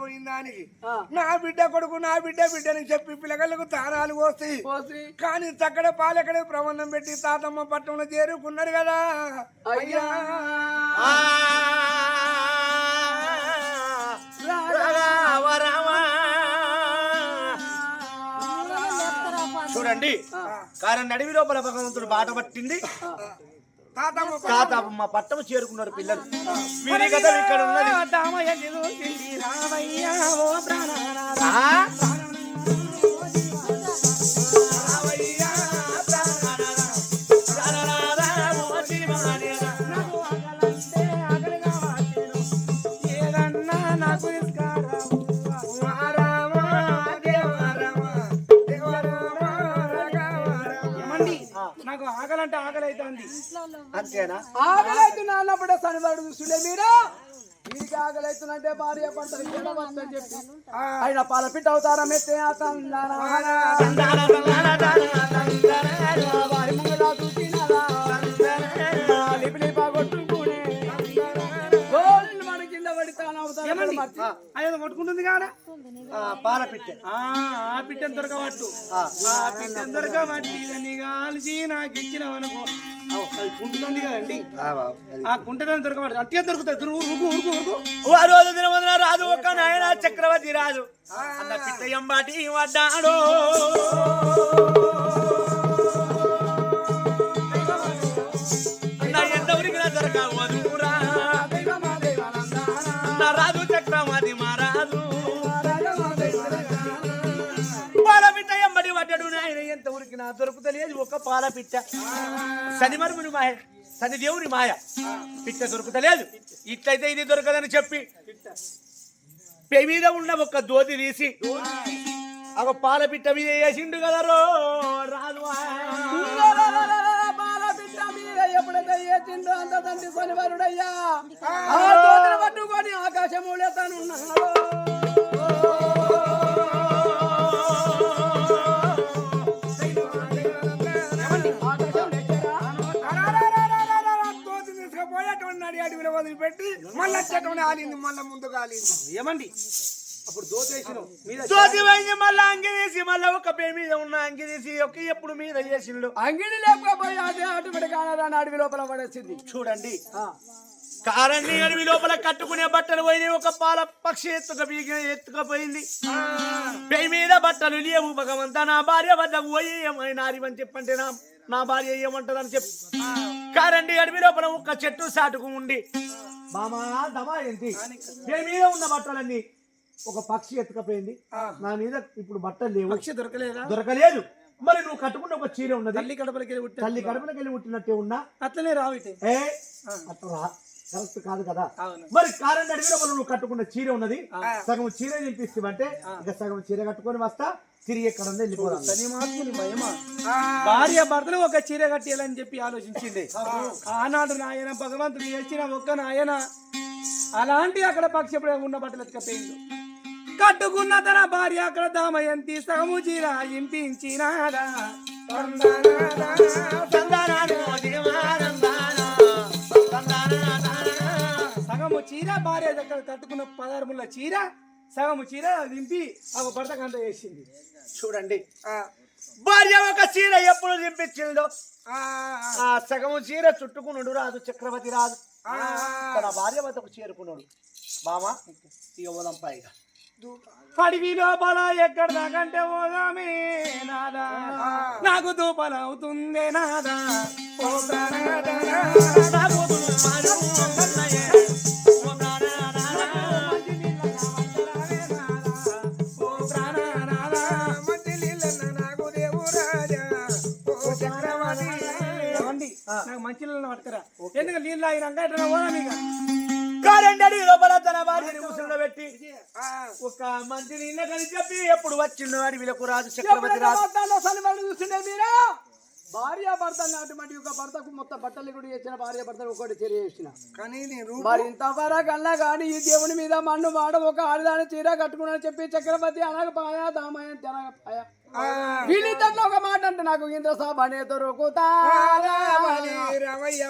పోయిన దానికి. నా బిడ్డ కొడుకు నా బిడ్డ బిడ్డని చెప్పి పిల్లగళ్ళకు తానాలు పోస్తాయి పోసి. కానీ చక్కడ పాలెక్కడ ప్రబంధం పెట్టి తాతమ్మ పట్టణంలో చేరుకున్నారు కదా. అయ్యా. చూడండి. కారణం నడివి లోపల భగవంతుడు బాట పట్టింది. తాతమ్మ పట్టము చేరుకున్నారు పిల్లలు. వీరి కథ ఇక్కడ ఉన్నది. ఆ? అంతేనా? ఆకలైతున్నా అన్నప్పుడే శనివాడు చూస్తుండే మీరు. వీరికి ఆకలైతున్నంటే భార్య పంట అని చెప్పి. ఆయన పాల పిట్ట అవుతారా మెత్తే వారి ముంగలా మర్చి కొట్టుకుంటుంది పాల పిట్టె. ఆ ఆ పిట్టని దొరకబట్టు. ఆ. ఆ పిట్టని దొరకబట్టి కాల్చి నాకు ఇచ్చిన అనుకో అది కుంటుంది కదండి. ఆ కుంటదని దొరకబట్టి అట్టే దొరుకుతాయి. దొరుకు ఉరుకు ఉరుకు ఉరుకు. ఓ రోజు ఒక్క నాయన చక్రవర్తి రాజు. అన్న పిట్ట ఎంబాటి వడ్డాడు. దొరుకుతలేదు. ఒక పాల పిట్ట. శనిమరుముని మాయ శని దేవుని మాయ. పిట్ట దొరుకుతలేదు. ఇట్లయితే ఇది దొరకదని చెప్పి పే మీద ఉన్న ఒక దోతి తీసి ఒక పాల పిట్ట మీద వేసిండు కదరో రాదు మీద ఎప్పుడైతే ఏ తిండో అంత తండ్రి శనివారుడయ్యా ఆ పట్టుకొని ఆకాశములే తను అడవిలో వదిలిపెట్టి మళ్ళీ వచ్చేటువంటి ఆలింది మళ్ళీ ముందుకు ఆలింది. ఏమండి? అప్పుడు దోచేసిన మీద దోతి పోయింది మళ్ళా అంగి తీసి మళ్ళా ఒక పే మీద ఉన్న అంగి తీసి ఒక ఎప్పుడు మీద చేసిండు. అంగిడి లేకపోయి అదే ఆటోమేటిక్ కానదాన్ని అడవి లోపల పడేసింది. చూడండి. కారణి అడవి లోపల కట్టుకునే బట్టలు పోయినాయి ఒక పాల పక్షి ఎత్తుక ఎత్తుకపోయింది. పే మీద బట్టలు లేవు భగవంతా నా భార్య వద్దకు పోయి ఏమైనా అని చెప్పంటే నా నా భార్య ఏమంటదని చెప్పి. కారండి అడవి లోపల ఒక చెట్టు సాటుకు ఉండి. మామా దమా ఏంటి? మీద ఉన్న బట్టలన్నీ? ఒక పక్షి ఎత్తుకపోయింది. నా మీద ఇప్పుడు బట్టలు లేవు. పక్షి దొరకలేదా? దొరకలేదు. మరి నువ్వు కట్టుకున్న ఒక చీర ఉన్నది. తల్లి కడపలకి వెళ్ళి. తల్లి కడుపునకి వెళ్ళి పుట్టినట్టే ఉన్నా? అట్లనే రావితే ఏ? అట్లా కరెక్ట్ కాదు కదా. మరి కారణం అడిగిన నువ్వు కట్టుకున్న చీర ఉన్నది. సగం చీర నింపిస్తామంటే ఇక సగం చీర కట్టుకొని వస్తా. తిరిగి ఎక్కడ వెళ్ళిపోదాం. భార్య భర్తలు ఒక చీర కట్టేయాలని చెప్పి ఆలోచించింది. ఆనాడు నాయన భగవంతుడు ఏడ్చిన ఒక్క నాయన అలాంటి అక్కడ పక్షి ఉన్న బట్టలు ఎత్తుకపోయింది కట్టుకున్న తన భార్య అక్కడ దామయంతి సగము చీర ఇంపించినాడా సగము చీర భార్య దగ్గర కట్టుకున్న పదార్ముల చీర సగము చీర దింపి ఆ భర్త కంట వేసింది. చూడండి. భార్య ఒక చీర ఎప్పుడు నింపించిందో ఆ. సగం చీర చుట్టుకున్నాడు రాదు చక్రవర్తి రాదు. తన భార్య వద్దకు చేరుకున్నాడు బామా ఇక పోదాం పైగా పడివి లోపల ఎక్కడ దాకంటే పోదామే నాదా. నాకు దూపల అవుతుందే నాదా. నాకు నాకు మంచి నీళ్ళని పట్టుకురా. ఎందుకంటే నీళ్ళు అయినాక ఎట్లా పోదాం ఇక? కారండడి లోపల తన ముసుగులో పెట్టి ఒక మంచి నీళ్ళ కని చెప్పి ఎప్పుడు వచ్చిండు అడవిలకు రాజు చక్రవర్తి రాజు. చూస్తుండే మీరా? భార్య భర్త అటువంటి ఒక భర్తకు మొత్తం బట్టలు కూడా చేసిన భార్య భర్తలు ఒకటి చర్య చేసిన కానీ మరి ఇంతవరకు అన్నా కానీ ఈ దేవుని మీద మన్ను మాడ ఒక ఆడదాని చీర కట్టుకున్నాను చెప్పి చక్రవర్తి అనగపాయ దామయ తెనగపాయ వీళ్ళిద్దరిలో ఒక మాట అంటే నాకు ఇంద్ర సభనే దొరుకుతా రమయ్య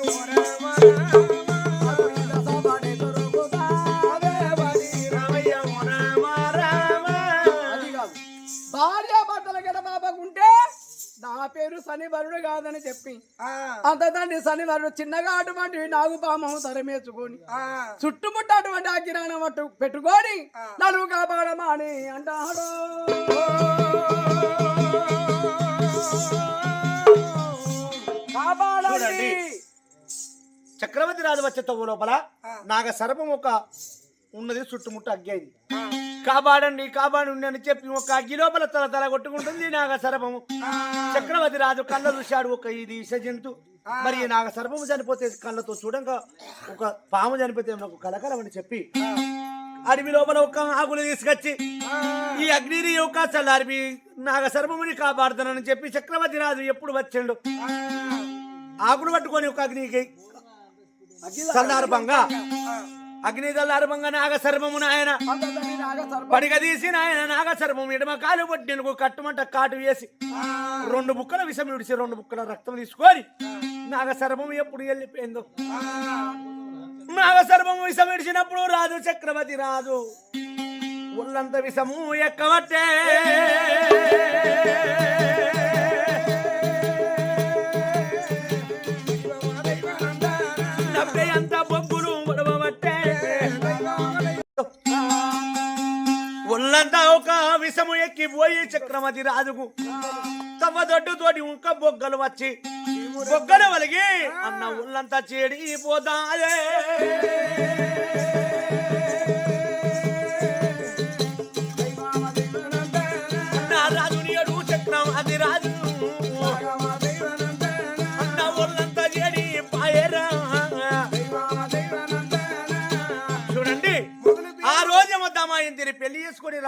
పేరు శనివరుడు కాదని చెప్పి. ఆ, అంత తండ్రి శనివరుడు చిన్నగా అటువంటి నాగుపామం తరమేసుకొని ఆ, చుట్టుముట్ట అటువంటి అగ్గిరాణం పట్టు పెట్టుకొని నలుగు కాపాడమా అని అంటాడు. కాపాడండి. చక్రవర్తి రాజు వచ్చే తవ్వు లోపల నాగ సర్పం ఒక ఉన్నది చుట్టుముట్టు అగ్గి అయింది కాపాడండి కాపాడండి అని చెప్పి ఒక అగ్గి లోపల తల తల కొట్టుకుంటుంది నాగ సర్పము చక్రవర్తి రాజు కళ్ళ చూశాడు ఒక ఇది విష జంతు. మరి ఈ నాగ సర్పము చనిపోతే కళ్ళతో చూడంగా ఒక పాము చనిపోతే నాకు కలకలం అని చెప్పి అడవి లోపల ఒక ఆకులు తీసుకొచ్చి ఈ అగ్నిని చల్లారి నాగ సర్పముని కాపాడుతానని చెప్పి చక్రవర్తి రాజు ఎప్పుడు వచ్చాడు. ఆకులు పట్టుకొని ఒక అగ్నికి చల్లారభంగా అగ్ని చల్లారభంగా నాయన పడిగదీసి నాయన నాగసర్మం ఎడమ కాలు పట్టినకు కట్టుమంట కాటు వేసి రెండు బుక్కల విషం విడిచి రెండు బుక్కల రక్తం తీసుకొని నాగసర్మం ఎప్పుడు వెళ్ళిపోయిందో? నాగసర్మం విషం విడిచినప్పుడు రాజు చక్రవర్తి రాజు ఒళ్ళంత విషము ఎక్కవట్టే డెబ్బై అంత విషము ఎక్కి పోయి చక్రవర్తి రాజుకు తమ దొడ్డుతోటి ఉంక బొగ్గలు వచ్చి బొగ్గలు వలిగి అన్న ఉల్లంతా చెడిపోతాదే అన్న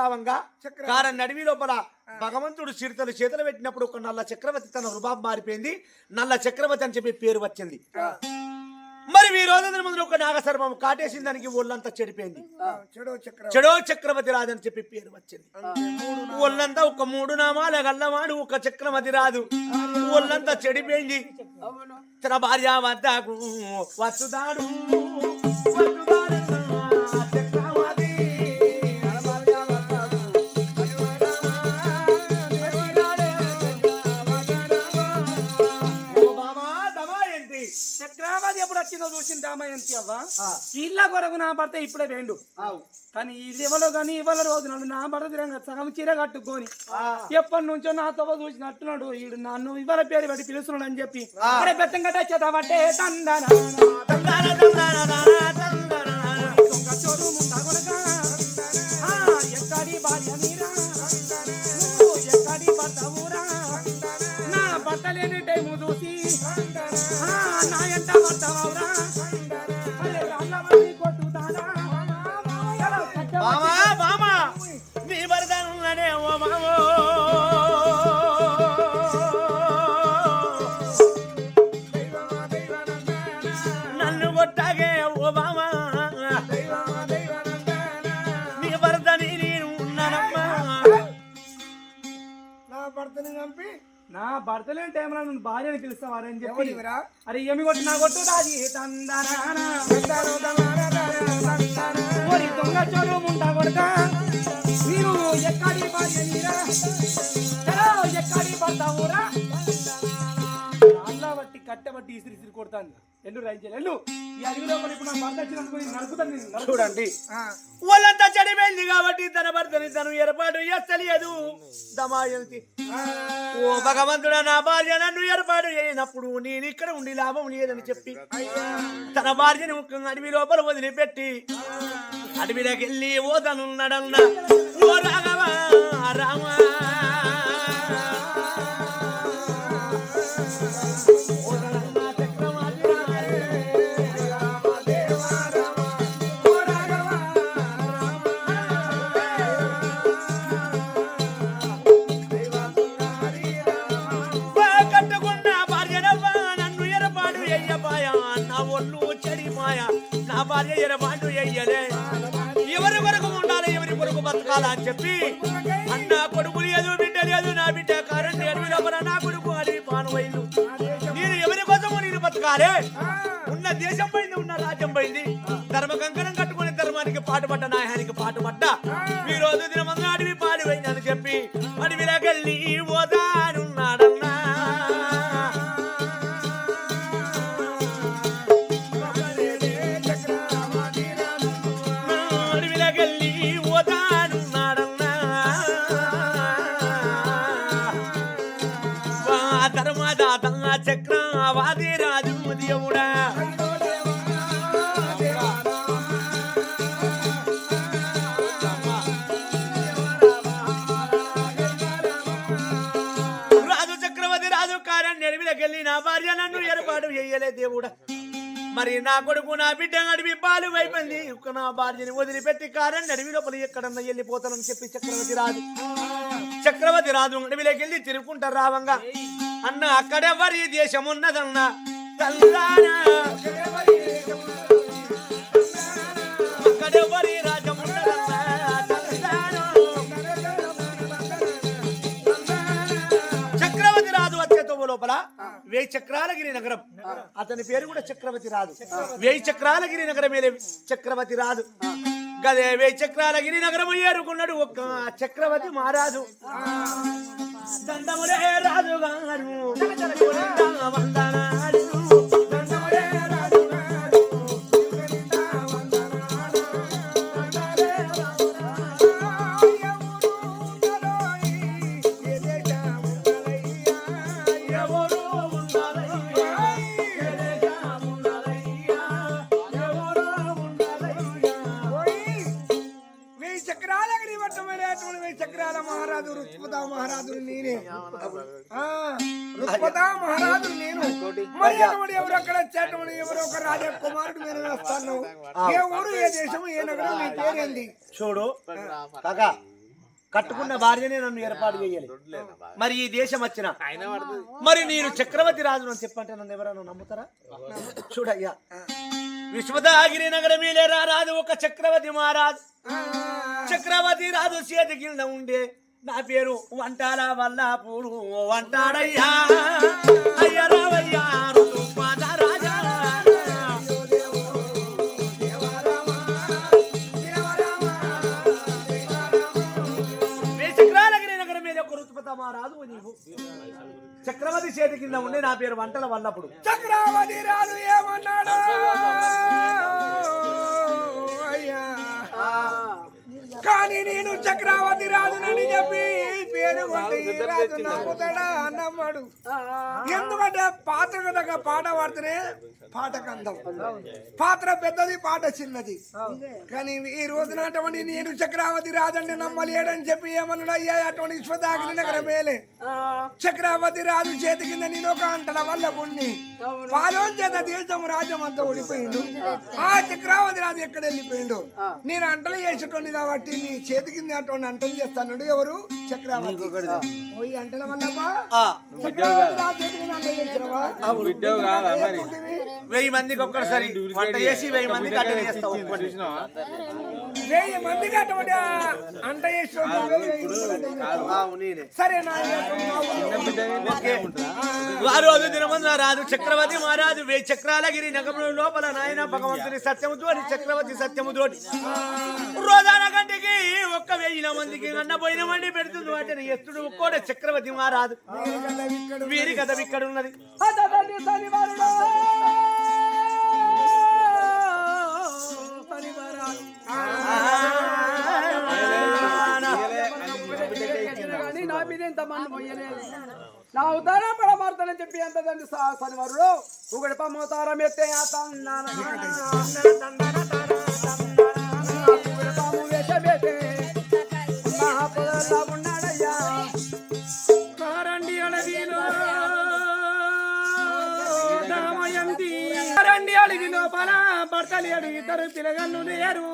రావంగా కారం నడివి లోపల భగవంతుడు చిరుతలు చేతులు పెట్టినప్పుడు ఒక నల్ల చక్రవర్తి తన రుబాబ్ మారిపోయింది. నల్ల చక్రవర్తి అని చెప్పి పేరు వచ్చింది. మరి ఈ రోజు ముందు ఒక నాగసర్మం కాటేసిన దానికి ఒళ్ళంతా చెడిపోయింది. చెడు చక్ర చెడో చక్రవర్తి రాజు అని చెప్పి పేరు వచ్చింది. ఒళ్ళంతా ఒక మూడు నామాల గల్లవాడు ఒక చక్రవర్తి రాదు. ఒళ్ళంతా చెడిపోయింది. తన భార్య వద్దకు వస్తుదాడు వస్తుదాడు దామయంతి అవ్వ ఇళ్ళ కొరకు నా భర్త ఇప్పుడే వేండు. కానీ ఇవ్వలో కానీ ఇవ్వల రోజు నన్ను. నా భర్త తిరంగా సగం చీర కట్టుకొని ఎప్పటి నుంచో నా తవ్వ చూసినట్టున్నాడు. ఈడు నన్ను ఇవ్వల పేరు పెట్టి పిలుస్తున్నాడు అని చెప్పి అరే బెత్తం కట్ట చేతావంటే తందన. ఎక్కడి భార్య లేని టైంలో నన్ను భార్యని పిలుస్తావారని చెప్పి? అరే ఏమి కొట్టు నా కొట్టు దాది దొంగ చోరు ముండా కొడక మీరు ఎక్కడి భార్య చలో ఎక్కడి భర్త ఊరా రాళ్ళ బట్టి కట్టె బట్టి ఇసిరి ఇసిరి కొడతాను ఎల్లు రైతులు ఎల్లు. ఈ అడవిలో మరి ఇప్పుడు నా భర్త వచ్చినందుకు నేను. చూడండి. వాళ్ళంతా చెడిపోయింది కాబట్టి తన భర్తని తను ఏర్పాటు చేస్తలేదు. దమాయంతి. ఓ భగవంతుడా నా భార్య నన్ను ఏర్పాటు చేయనప్పుడు నేను ఇక్కడ ఉండి లాభం లేదని చెప్పి తన భార్యని అడవి లోపల వదిలిపెట్టి అడవిలోకి వెళ్ళి ఓ రాఘవ రామ. అని చెప్పి అన్న కొడుకు లేదు బిడ్డ లేదు నా బిడ్డ కరెంట్ అడవి నా కొడుకు అని పానవైలు నేను ఎవరి కోసము నేను బతకాలే. ఉన్న దేశం పోయింది ఉన్న రాజ్యం పోయింది. ధర్మ కంకణం కట్టుకునే ధర్మానికి పాటుపడ్డ నాయానికి పాటుపడ్డ. ఈ రోజు దినమంగా అడవి అని చెప్పి అడవిలోకెళ్ళి ఏర్పాటు చెయ్యలే దేవుడా. మరి నా కొడుకు నా బిడ్డ అడవి పాలు అయిపోయింది నా భార్యని వదిలిపెట్టి కారని అడవి లోపల ఎక్కడన్నా వెళ్ళిపోతానని చెప్పి చక్రవర్తి రాజు చక్రవర్తి రాజు అడవిలోకి వెళ్ళి తిరుగుకుంటారు రావంగా. అన్న అక్కడెవరి దేశం ఉన్నదన్న తల్లారా వేయి చక్రాలగిరి నగరం. అతని పేరు కూడా చక్రవర్తి రాజు. వేయి చక్రాలగిరి నగరం చక్రవర్తి రాజు. గదే వేయి చక్రాలగిరి నగరం ఏరుకున్నాడు ఒక్క చక్రవర్తి మహారాజు. దండములే రాజు గారు వచ్చేటువంటి ఎవరు ఒక రాజా కుమారుడు మీద వస్తాను. ఏ ఊరు ఏ దేశం ఏ నగరం నీ పేరేంది? చూడు కాకా కట్టుకున్న భార్యనే నన్ను ఏర్పాటు చేయాలి. మరి ఈ దేశం వచ్చిన మరి నేను చక్రవర్తి రాజు అని చెప్పంటే నన్ను ఎవరైనా నమ్ముతారా? చూడయ్యా విశ్వదాగిరి నగరమీలే రాజు? ఒక చక్రవర్తి మహారాజు. చక్రవర్తి రాజు చేతి కింద ఉండే నా పేరు వంటాల వల్లాపూరు. వంటాడయ్యా అయ్య రావయ్యా మహారాజు నీవు చక్రవర్తి చేతి కింద ఉండే నా పేరు వంటల వల్లప్పుడు చక్రవర్తి రాజు ఏమన్నాడు? అయ్యా కానీ నేను చక్రవర్తి రాజునని చెప్పి నమ్ముతాడా నమ్మడు ఎందుకంటే పాత్రకు తగ్గ పాట పాడితేనే పాటకు అందం. పాత్ర పెద్దది పాట చిన్నది. కానీ ఈ రోజున అటువంటి నేను చక్రవర్తి రాజండి నమ్మలేడని చెప్పి ఏమన్నాడు అయ్యా అటువంటి విశ్వదాగిరి నగర మేలే. చక్రవర్తి రాజు చేతి కింద నేను ఒక అంటల వల్ల పుణ్ణి పాలన చేత దేశం రాజ్యం అంతా ఓడిపోయిండు. ఆ చక్రవర్తి రాజు ఎక్కడ వెళ్ళిపోయిండు? నేను అంటలు చేసేటోని కాబట్టి నీ చేతి కింద అటువంటి అంటలు చేస్తాను ఎవరు? చక్రవర్తి. వెయ్యి మందికి ఒక్కసారి వంట చేసి వెయ్యి మందికి అట్ట చేస్తావు వెయ్యి మందికి అటువంటి అంట చేసేటోడు నేనే సరే నా ఓకే. ఆ. రోజు దినమందు రాజు చక్రవర్తి మహారాజు వే చక్రాలగిరి నగరం లోపల నాయన భగవంతుని సత్యము తోటి చక్రవర్తి సత్యము తోటి రోజాన గంటకి ఒక్క వెయ్యి మందికి అన్న పోయిన మండి పెడుతుంది వాటిని ఎత్తుడు ఒక్కోట చక్రవర్తి మహారాజు. వీరి కథ ఇక్కడ ఉన్నది. అతని మీద ఇంత మంది పోయలేదు నా అవతారం పడమారుతానని చెప్పి ఎంత తండ్రి శనివారుడు ఒకటి పమ్మవతారం ఎత్తే పాము వేషమేస్తే మహాపురుషులా ఉన్నాడయ్యా. కారండి అడవిలో. దామయంతి కారండి అడవి లోపల భర్తలు అడిగి ఇద్దరు పిలగన్ను లేరు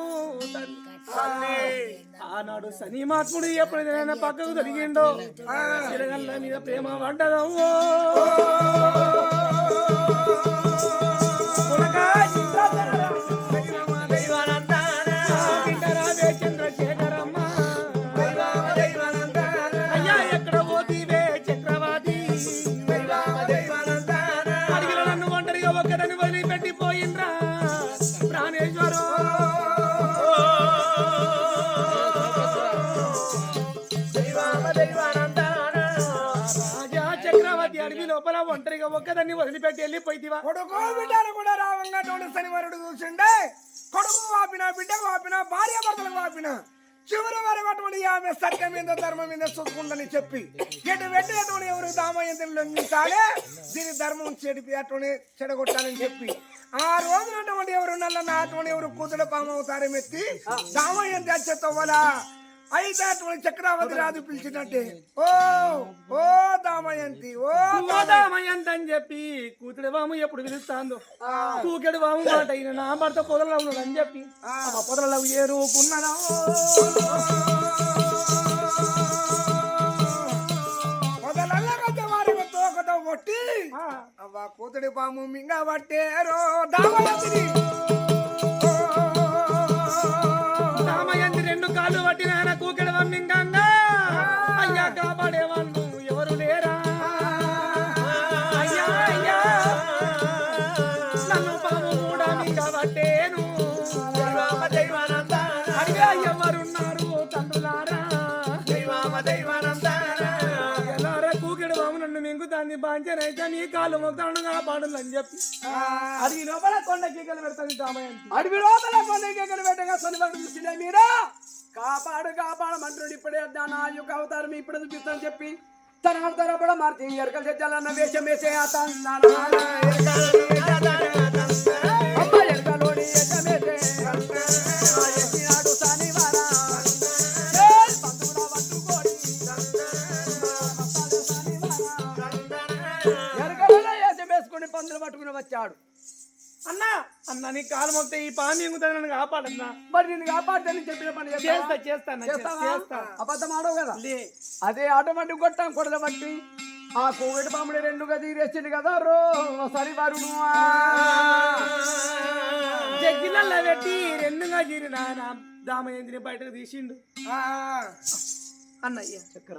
ఆనాడు శనిమాత్ముడు ఎప్పుడైనా పక్కకు తొలిగిండో. పిలగల్ల మీద ప్రేమ పడ్డదమ్మో వదిలిపెట్టి వెళ్ళిపోయితివా? కొడుకు బిడ్డలు కూడా రావంగా తోడు శనివారుడు చూసిండే. కొడుకు వాపిన బిడ్డకు వాపిన భార్య భర్తలకు వాపిన. చివరి వరకు అటువంటి ఆమె సత్యం మీద ధర్మం మీద చూసుకుందని చెప్పి ఎటు వెట్టి అటువంటి ఎవరు దామయంతులు లొంగించాలే దీని ధర్మం చెడిపి అటువంటి చెడగొట్టాలని చెప్పి. ఆ రోజున అటువంటి ఎవరు నల్ల అటువంటి ఎవరు కూతురు పాము ఎత్తి దామయంతి వచ్చేతో వల్ల అయితే అటువంటి చక్రావతి రాజు పిలిచినట్టే. ఓ ఓ దామయంతి ఓ గోదామయ్యంత అని చెప్పి కూతుడి వాము ఎప్పుడు పిలుస్తాందో. కూకెడు వాము మాట అయిన నా భర్త పొదలలో ఉన్నాడు అని చెప్పి ఆ. పొదలలో తోకతో కొట్టి అవ్వ కూతుడి పాము మింగ పట్టేరో దామయంతిని. కాలు పట్టిన ఆయన కూకెడు వమ్మింగంగా. అయ్యా కాపాడేవాళ్ళు ఎవరు లేరా? అయ్యా అయ్యా. నన్ను పాము కూడా మింగ పట్టేను అడిగా ఎవరున్నారు తండ్రులారా? ఎలారా కూకెడు బాము నన్ను మింగుతాంది? బాంచనైతే నీ కాలు మొక్తాను కాపాడు అని చెప్పి. అది లోపల కొండ కీకలు పెడతాను రామయ్యంతి అడవి లోపల కొండకి ఎక్కడ పెట్టగా సొనిపడి మీరా? కాపాడు కాపాడు మంత్రుడు ఇప్పుడే నా యొక్క అవతారం ఇప్పుడు చూపిస్తాను చెప్పి తన అవతారం కూడా మార్చి ఎరకలు తెచ్చాలన్న వేషం వేసే వేషం వేసే. పందులు పట్టుకుని వచ్చాడు అన్నా అన్న నీ కాలు మొత్తం ఈ పాము నన్ను కాపాడన్నా. మరి నేను కాపాడుతానని చెప్పిన పని చేస్తా చేస్తావా? చేస్తా. అబద్ధం ఆడవు కదా? అదే ఆటోమేటిక్ కొట్టాం కొడల బట్టి. ఆ కోవిడ్ పాముడు రెండుగా తీరేసిండు కదా రో సరి వరుడు జగ్గిలల్లో పెట్టి రెండుగా జీరిన దామయంత్రి బయటకు తీసిండు. అన్నయ్య చక్కెర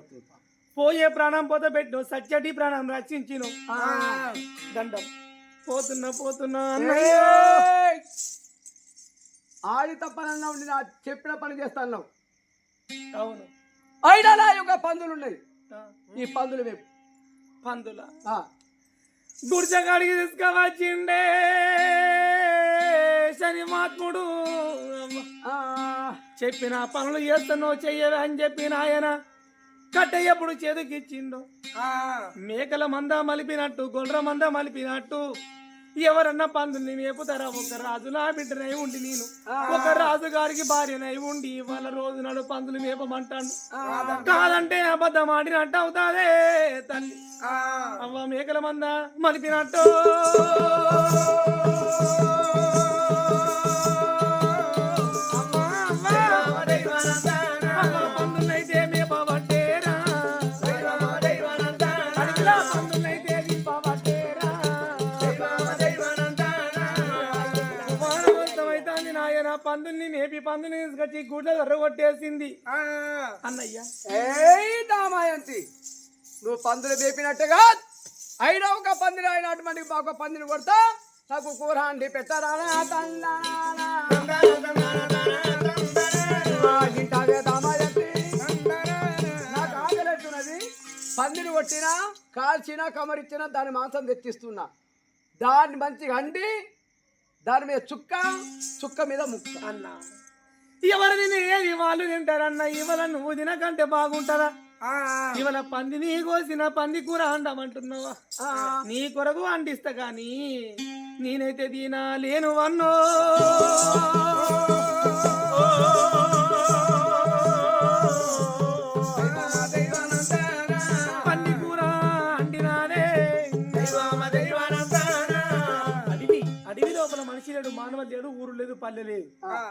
పోయే ప్రాణం పోత పెట్టు సచ్చటి ప్రాణం రక్షించిను. దండం. పోతున్నా పోతున్నా అన్నయ్య! ఆడి తప్పనన్నా ఉండి నా చెప్పిన పని చేస్తాను అవును. అయినా నా యొక్క పందులు ఉన్నాయి. ఈ పందులు మేము పందుల? ఆ, గుడిచగాడికి తీసుకువచ్చిండే శని మహాత్ముడు. ఆ, చెప్పిన పనులు చేస్తున్నావు చెయ్యవే అని చెప్పిన ఆయన కట్ట ఎప్పుడు చేతికిచ్చిండు. మేకల మంద మలిపినట్టు గొర్రె మంద మలిపినట్టు. ఎవరన్నా పందుల్ని మేపుతారా ఒక రాజు నా బిడ్డనై ఉండి నేను. ఒక రాజు గారికి భార్యనై ఉండి వాళ్ళ రోజు నాడు పందులు మేపమంటాను కాదంటే అబద్ధం ఆడినట్టు అవుతాదే తల్లి. అవ్వ మేకల మంద మలిపినట్టు. పందుల్ని మేపి పందుని తీసుకొచ్చి గుడ్ల దొరగొట్టేసింది అన్నయ్య. ఏయ్ దామాయంతి. నువ్వు పందులు మేపినట్టుగా అయినా ఒక పందిని అయిన అటువంటి ఒక పందిని కొడతా. నాకు కూర అండి పెట్టరా పందిని కొట్టినా కాల్చినా కమరిచ్చినా దాని మాంసం తెచ్చిస్తున్నా. దాన్ని మంచిగా అండి దాని మీద చుక్క చుక్క మీద ముక్క. అన్న. ఎవరు తిని ఏది వాళ్ళు తింటారన్న ఇవాళ నువ్వు తినకంటే బాగుంటారా? ఇవాళ పందిని కోసిన పంది కూర అండమంటున్నావా? ఆ, నీ కొరకు అంటిస్తా గాని నేనైతే దీనా లేను వన్నో పంది కూర మనిషి లేడు మానవ లేడు ఊరు లేదు పల్లె లేదు.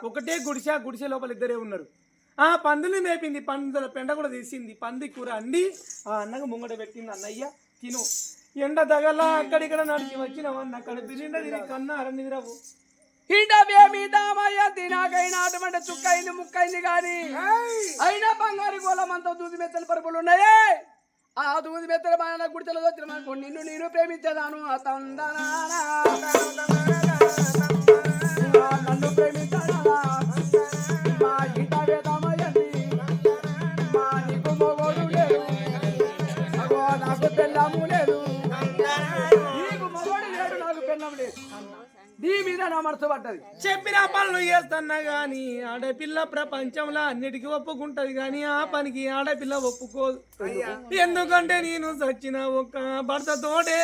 ఒకటే గుడిసె గుడిసె లోపల ఇద్దరే ఉన్నారు. ఆ పందుని మేపింది పందుల పెండ కూడా తీసింది. పంది కూర అండి. ఆ అన్నగా ముంగట పెట్టింది అన్నయ్య తిను. ఎండ తగల అక్కడిక్కడ నడిచి వచ్చినవన్న అక్కడ తిని కన్నా అరణిదిరావు అటువంటి చుక్కైంది ముక్కైంది గాని. అయినా బంగారు గోళమంతా దూది మెత్తల పరుపులు ఉన్నాయే. ఆ దూది మెత్తల మన గుడితలో వచ్చిన మనకు నిన్ను నేను ప్రేమించదాను ఆ నీ మీద నా మనసు పడ్డది చెప్పిన పనులు చేస్తున్నా గాని ఆడపిల్ల ప్రపంచంలో అన్నిటికీ ఒప్పుకుంటది గాని ఆ పనికి ఆడపిల్ల ఒప్పుకోదు. ఎందుకంటే నేను సచ్చిన ఒక్క భర్తతోటే.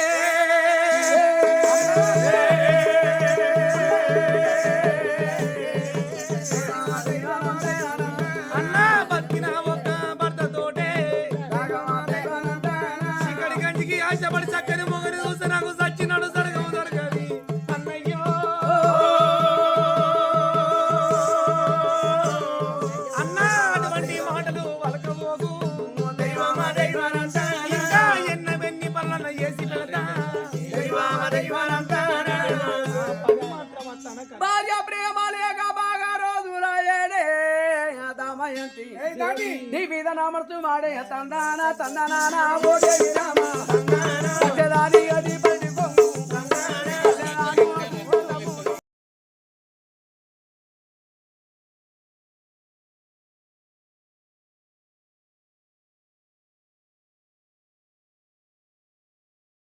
రామర్తు మాడే తందానా తందనానా ఓ